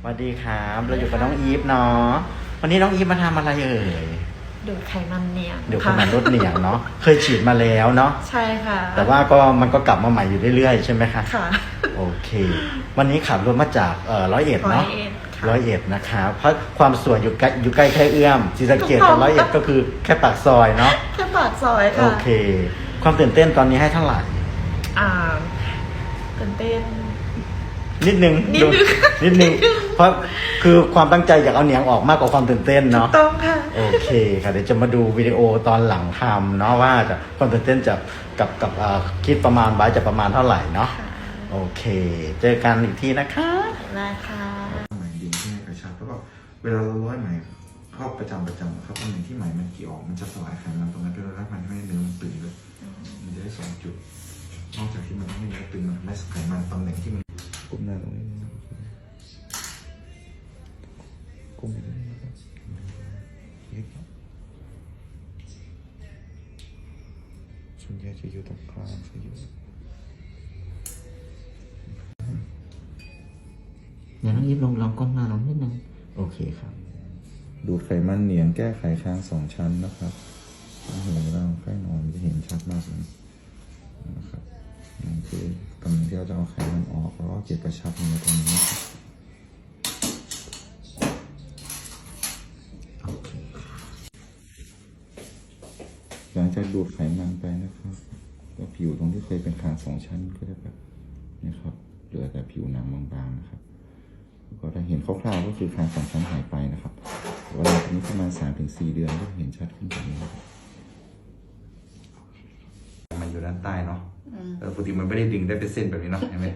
สวัสดีครับ เราอยู่กับน้องอีฟเนาะ วันนี้น้องอีฟมาทำอะไรเอ่ยดูดไขมันเนียงเดี๋ยวขค่ะนาดรถเหนียงเนาะ เคยฉีดมาแล้วเนาะ ใช่ค่ะ แต่ว่าก็มันก็กลับมาใหม่อยู่เรื่อยๆ ใช่ไหมคะค่ะ โอเค วันนี้ขับรถมาจากเอ่อร้อยเอ็ดเนาะร้อยเอ็ดค่ะร้อยเอ็ดนะครับเพราะความสวยอยู่ใกล้อยู่ใกล้แค่เอื้อมศรีสะเกดถูกต้กัอบงร้อยเอ็ดก็คือแค่ปากซอยเนาะ แค่ปากซอยโอค่ะเค ความตื่นเต้นตอนนี้ให้เท่าไหร่ อ่า ตื่นเต้น นิดนึงนิดนึงดูนิดนึง เพราะคือความตั้งใจอยากเอาเหนียงออกมากกว่าความตื่นเต้นเนาะ ต้องค่ะ โอเคค่ะเดี๋ยวจะมาดูวิดีโอตอนหลังทำเนาะว่าจะความตื่นเต้นจะกับกับเอ่อคิดประมาณไว้จะประมาณเท่าไหร่เนาะค่ะโอเค เจอกันอีกทีนะคะ ได้ค่ะไหมดึงที่ให้กระชับแล้วก็เวลาเราร้อยไหมเข้าประจำประจำอะครับตำแหน่งที่ไหมมันกี่ออกมันจะสลายไขมันตรงนั้นด้วยแล้วมันไม่ให้เนื้อมันตึงเลยมัน ส่วนใหญ่จะอยู่ตรงกลางจะอยู่เดี๋ยวน้องอีฟลองลองก้มหน้าลงนิดนึงโอเคครับ ดูดไขมันเหนียงแก้ไขค้างสองชั้นนะครับโอ้โหเวลาใกล้นอนจะเห็นชัดมากเลยนะครับนั่นคือตำแหน่งที่เราจะเอาไขมันออกแล้วก็เก็บกระชับในตรงนี้นะครับ โอเค หลังจากดูดไขมันไปนะครับก็ผิวตรงที่เคยเป็นค้างสองชั้นก็จะแบบนี่ครับเหลือแต่ผิวหนังบางๆนะครับก็ได้เห็นคร่าวๆก็คือค้างสองชั้นหายไปนะครับแต่ว่าหลังจากนี้ประมาณสามถึงสี่เดือนก็เห็นชัดขึ้นแบบนี้นะครับมันอยู่ด้านใต้เนาะเออปกติมันไม่ได้ดึงได้เป็นเส้นแบบนี้เนาะเห็นไหม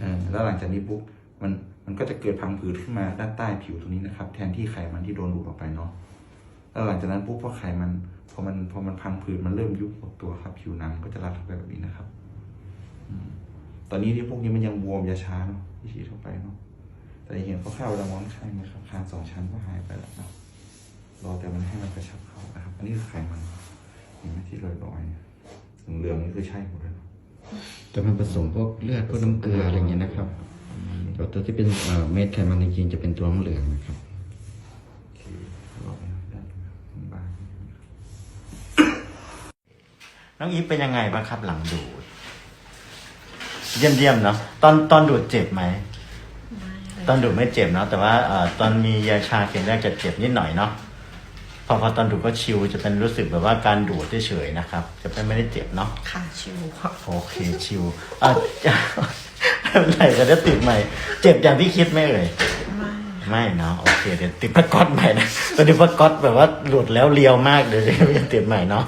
เออแล้วหลังจากนี้ปุ๊บมันมันก็จะเกิดพังผืดขึ้นมาด้านใต้ผิวตรงนี้นะครับ แทนที่ไขมันที่โดนดูดออกไปเนาะแล้วหลังจากนั้นปุ๊บพอไขมัน พอมันพอมันพังผืดมันเริ่มยุบหดตัวครับ ผิวหนังก็จะรัดเข้าไปแบบนี้นะครับอืมตอนนี้ที่พวกนี้มันยังบวมยาชาเนาะที่ฉีดเข้าไปเนาะแต่เห็นคร่าวๆเวลามองข้างนะครับคางสองชั้นก็หายไปแล้วนะรอแต่มันให้มันกระชับเข้านะครับ อันนี้คือไขมันเห็นไหมที่ลอยๆเนี่ยเหลืองๆนี่คือใช่หมดเลยเนอะจะมาผสมพวกเลือดพวกน้ำเกลืออะไรเงี้ยนะครับตัวตัวที่เป็นเอ่อเม็ดไขมันจริงๆจะเป็นตัวน้ำเหลืองนะครับ โอเครอไปนะด้านบาง น้องอีฟเป็นยังไงบ้างครับหลังดูด เยี่ยมเยี่ยมๆเนาะตอนตอนดูดเจ็บไหม ตอนดูดไม่เจ็บเนาะแต่ว่าเอ่อตอนมียาชาเข็มแรกจะเจ็บนิดหน่อยเนาะพอพอตอนดูดก็ชิวจะเป็นรู้สึกแบบว่าการดูดเฉยๆนะครับ จะเป็นไม่ได้เจ็บเนาะค่ะชิวค่ะโอเคชิวอะไม่เป็นไรจะได้ติดใหม่ เจ็บอย่างที่คิดไหมเอ่ยไม่ไม่เนาะโอเคเดี๋ยวติดพระก๊อตใหม่นะตอนนี้พระก๊อตแบบว่าหลุดแล้วเลียวมากเดี๋ยวจะติดใหม่เนาะ